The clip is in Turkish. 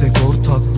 tek ortak